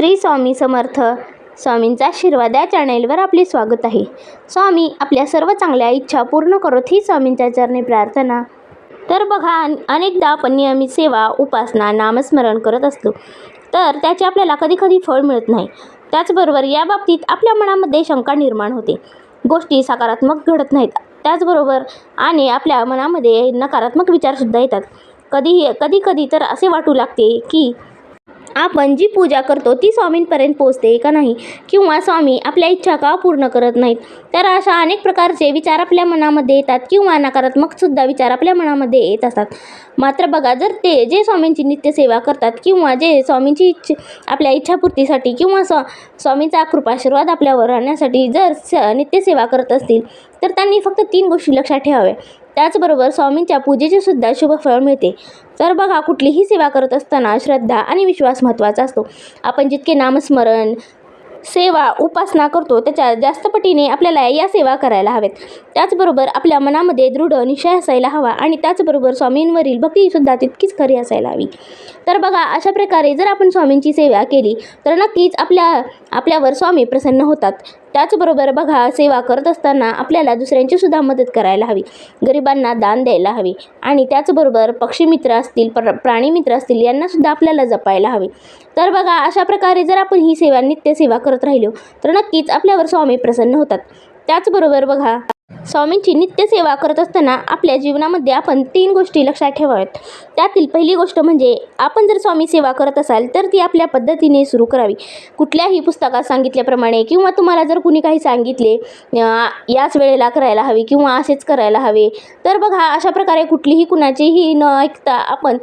श्री स्वामी समर्थ. स्वामींचा आशीर्वाद या चॅनेलवर आपले स्वागत आहे. स्वामी आपल्या सर्व चांगल्या इच्छा पूर्ण करत ही स्वामींच्या चरणी प्रार्थना. तर बघा अन- अनेकदा आपण नियमित सेवा उपासना नामस्मरण करत असतो तर त्याचे आपल्याला कधी कधी फळ मिळत नाही. त्याचबरोबर या बाबतीत आपल्या मनामध्ये शंका निर्माण होते. गोष्टी सकारात्मक घडत नाहीत. त्याचबरोबर आणि आपल्या मनामध्ये नकारात्मक विचारसुद्धा येतात. कधीही कधी कधी तर असे वाटू लागते की आपण जी पूजा करतो ती स्वामींपर्यंत पोचते का नाही? किंवा स्वामी आपल्या इच्छा का पूर्ण करत नाहीत? तर अशा अनेक प्रकारचे विचार आपल्या मनामध्ये येतात किंवा नकारात्मकसुद्धा विचार आपल्या मनामध्ये येत असतात. मात्र बघा जर ते जे स्वामींची नित्यसेवा करतात किंवा जे स्वामींची इच्छ आपल्या इच्छापूर्तीसाठी किंवा स्वा स्वामींचा कृपाशीर्वाद आपल्यावर राहण्यासाठी जर स नित्यसेवा करत असतील तर त्यांनी फक्त तीन गोष्टी लक्षात ठेवाव्या. त्याचबरोबर स्वामींच्या पूजेचे सुद्धा शुभ फळ मिळते. तर बघा कुठलीही सेवा करत असताना श्रद्धा आणि विश्वास महत्त्वाचा असतो. आपण जितके नामस्मरण सेवा उपासना करतो त्याच्या जास्त पटीने आपल्याला या सेवा करायला हव्यात. त्याचबरोबर आपल्या मनामध्ये दृढ निश्चय असायला हवा आणि त्याचबरोबर स्वामींवरील भक्तीसुद्धा तितकीच खरी असायला हवी. तर बघा अशा प्रकारे जर आपण स्वामींची सेवा केली तर नक्कीच आपल्या आपल्यावर स्वामी प्रसन्न होतात. त्याचबरोबर बघा सेवा करत असताना आपल्याला दुसऱ्यांची सुद्धा मदत करायला हवी. गरिबांना दान द्यायला हवी आणि त्याचबरोबर पक्षीमित्र असतील प्र प्राणीमित्र असतील यांनासुद्धा आपल्याला जपायला हवे. तर बघा अशा प्रकारे जर आपण ही सेवा नित्यसेवा करत राहिलो तर नक्कीच आपल्यावर स्वामी प्रसन्न होतात. त्याचबरोबर बघा स्वामींची नित्यसेवा करत असताना आपल्या जीवनामध्ये आपण तीन गोष्टी लक्षात ठेवाव्यात. त्यातील पहिली गोष्ट म्हणजे आपण जर स्वामी सेवा करत असाल तर ती आपल्या पद्धतीने सुरू करावी. कुठल्याही पुस्तकात सांगितल्याप्रमाणे किंवा तुम्हाला जर कुणी काही सांगितले याच वेळेला करायला हवी किंवा असेच करायला हवे तर बघा अशा प्रकारे कुठलीही कुणाचीही न ऐकता आपण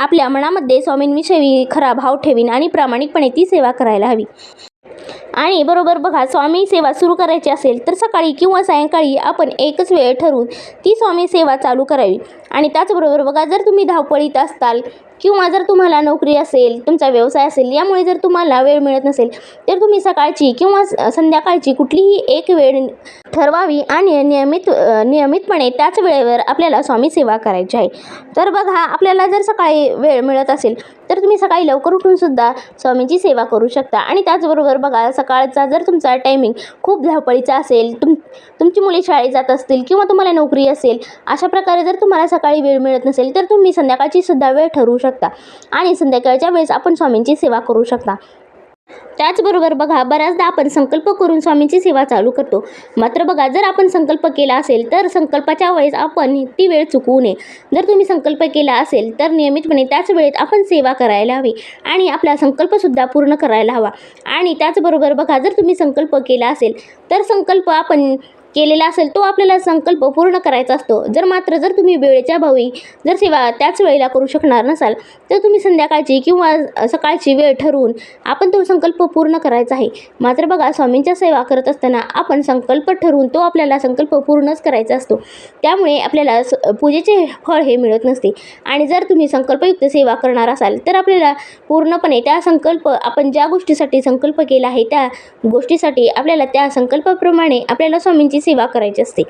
आपल्या मनामध्ये स्वामींविषयी खरा भाव ठेवीन आणि प्रामाणिकपणे ती सेवा करायला हवी. आणि बरोबर बघा स्वामी सेवा सुरू करायची असेल तर सकाळी किंवा सायंकाळी आपण एकच वेळ ठरवून ती स्वामी सेवा चालू करावी. आणि त्याचबरोबर बघा जर तुम्ही धावपळीत असताल किंवा जर तुम्हाला नोकरी असेल तुमचा व्यवसाय असेल यामुळे जर तुम्हाला वेळ मिळत नसेल तर तुम्ही सकाळची किंवा स- संध्याकाळची कुठलीही एक वेळ ठरवावी आणि नियमित नियमितपणे त्याच वेळेवर आपल्याला स्वामी सेवा करायची आहे. तर बघा आपल्याला जर सकाळी वेळ मिळत असेल तर तुम्ही सकाळी लवकर उठूनसुद्धा स्वामीची स्वामींची सेवा करू शकता. आणि त्याचबरोबर बघा सकाळचा जर तुमचा टायमिंग खूप धावपळीचा असेल तुम तुमची मुले शाळेत जात असतील किंवा तुम्हाला नोकरी असेल अशा प्रकारे जर तुम्हाला सकाळी वेळ मिळत नसेल तर तुम्ही संध्याकाळची सुद्धा वेळ ठरवू शकता. आणि संध्याकाळच्या वेळेस आपण स्वामींची सेवा करू शकता. त्याचबरोबर बघा बऱ्याचदा आपण संकल्प करून स्वामींची सेवा चालू करतो. मात्र बघा जर आपण संकल्प केला असेल तर संकल्पाच्या वेळेस आपण ती वेळ चुकवू नये. जर तुम्ही संकल्प केला असेल तर नियमितपणे त्याच वेळेत आपण सेवा करायला हवी आणि आपला संकल्पसुद्धा पूर्ण करायला हवा. आणि त्याचबरोबर बघा जर तुम्ही संकल्प केला असेल तर संकल्प आपण केलेला असेल तो आपल्याला संकल्प पूर्ण करायचा असतो. जर मात्र जर तुम्ही वेळेच्या भावी जर सेवा त्याच वेळेला करू शकणार नसाल तर तुम्ही संध्याकाळची किंवा सकाळची वेळ ठरवून आपण तो संकल्प पूर्ण करायचा आहे. मात्र बघा स्वामींच्या सेवा करत असताना आपण संकल्प ठरवून तो आपल्याला संकल्प पूर्णच करायचा असतो. त्यामुळे आपल्याला स पूजेचे फळ हे मिळत नसते. आणि जर तुम्ही संकल्पयुक्त सेवा करणार असाल तर आपल्याला पूर्णपणे त्या संकल्प आपण ज्या गोष्टीसाठी संकल्प केला आहे त्या गोष्टीसाठी आपल्याला त्या संकल्पाप्रमाणे आपल्याला स्वामींची सेवा करायची असते.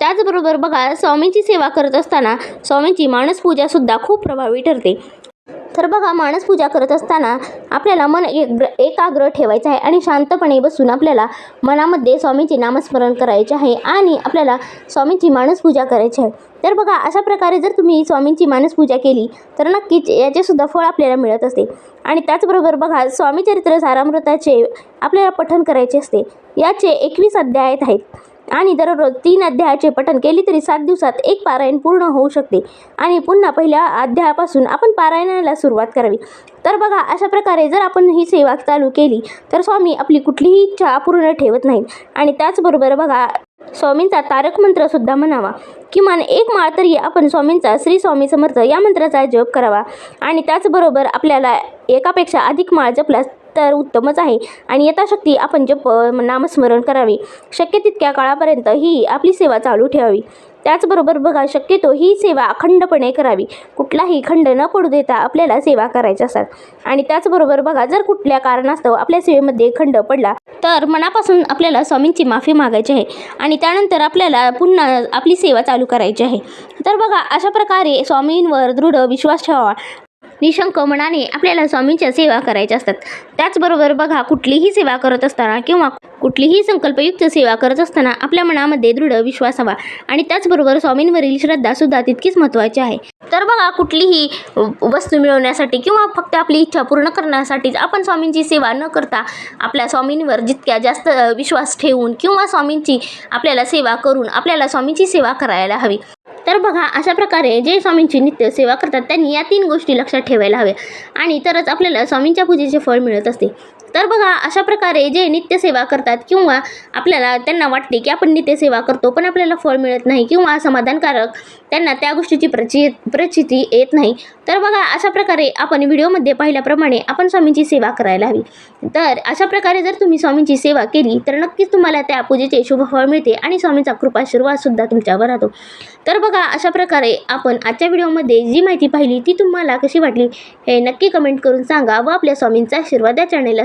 त्याचबरोबर बघा स्वामींची सेवा करत असताना स्वामींची मानसपूजासुद्धा खूप प्रभावी ठरते. तर बघा माणस पूजा करत असताना आपल्याला मन एक एकाग्र ठेवायचं आहे आणि शांतपणे बसून आपल्याला मनामध्ये स्वामीचे नामस्मरण करायचे आहे आणि आपल्याला स्वामींची मानस पूजा करायची आहे. तर बघा अशा प्रकारे जर तुम्ही स्वामींची मानसपूजा केली तर नक्कीच याचेसुद्धा फळ आपल्याला मिळत असते. आणि त्याचबरोबर बघा स्वामी चरित्र सारामृताचे आपल्याला पठण करायचे असते. याचे एकवीस अध्याय आहेत. आणि दररोज तीन अध्यायाचे पठण केले तरी सात दिवसात एक पारायण पूर्ण होऊ शकते. आणि पुन्हा पहिल्या अध्यायापासून आपण पारायणाला सुरुवात करावी. तर बघा अशा प्रकारे जर आपण ही सेवा चालू केली तर स्वामी आपली कुठलीही इच्छा अपूर्ण ठेवत नाहीत. आणि त्याचबरोबर बघा स्वामींचा तारक मंत्रसुद्धा म्हणावा. किमान एक माळ तरी आपण स्वामींचा श्री स्वामी समर्थ या मंत्राचा जप करावा. आणि त्याचबरोबर आपल्याला एकापेक्षा अधिक माळ जपल्यास तर उत्तमच आहे. आणि यथाशक्ती आपण जप नामस्मरण करावे. शक्य तितक्या काळापर्यंत ही आपली सेवा चालू ठेवावी. त्याचबरोबर बघा शक्यतो ही सेवा अखंडपणे करावी. कुठलाही खंड न पडू देता आपल्याला सेवा करायच्या असतात. आणि त्याचबरोबर बघा जर कुठल्या कारणास्तव आपल्या सेवेमध्ये खंड पडला तर मनापासून आपल्याला स्वामींची माफी मागायची आहे. आणि त्यानंतर आपल्याला पुन्हा आपली सेवा चालू करायची आहे. तर बघा अशा प्रकारे स्वामींवर दृढ विश्वास ठेवावा. निशंक मनाने आपल्याला स्वामींच्या सेवा करायच्या असतात. त्याचबरोबर बघा कुठलीही सेवा करत असताना किंवा कुठलीही संकल्पयुक्त सेवा करत असताना आपल्या मनामध्ये दृढ विश्वास हवा. आणि त्याचबरोबर स्वामींवरील श्रद्धासुद्धा तितकीच महत्त्वाची आहे. तर बघा कुठलीही वस्तू मिळवण्यासाठी किंवा फक्त आपली इच्छा पूर्ण करण्यासाठीच आपण स्वामींची सेवा न करता आपल्या स्वामींवर जितक्या जास्त विश्वास ठेवून किंवा स्वामींची आपल्याला सेवा करून आपल्याला स्वामींची सेवा करायला हवी. तर बघा अशा प्रकारे जे स्वामींची नित्य सेवा करतात त्यांनी या तीन गोष्टी लक्षात ठेवायला हव्या. आणि तरच आपल्याला स्वामींच्या पूजेचे फळ मिळत असते. तर बघा अशा प्रकारे जे नित्यसेवा करतात किंवा आपल्याला त्यांना वाटते की आपण नित्यसेवा करतो पण आपल्याला फळ मिळत नाही किंवा समाधानकारक त्यांना त्या गोष्टीची प्रचि प्रचिती येत नाही. तर बघा अशा प्रकारे आपण व्हिडिओमध्ये पाहिल्याप्रमाणे आपण स्वामींची सेवा करायला हवी. तर अशा प्रकारे जर तुम्ही स्वामींची सेवा केली तर नक्कीच तुम्हाला त्या पूजेचे शुभ फळ मिळते आणि स्वामींचा कृपाशीर्वादसुद्धा तुमच्यावर राहतो. तर बघा अशा प्रकारे आपण आजच्या व्हिडिओमध्ये जी माहिती पाहिली ती तुम्हाला कशी वाटली हे नक्की कमेंट करून सांगा व आपल्या स्वामींचा आशीर्वाद या चॅनलला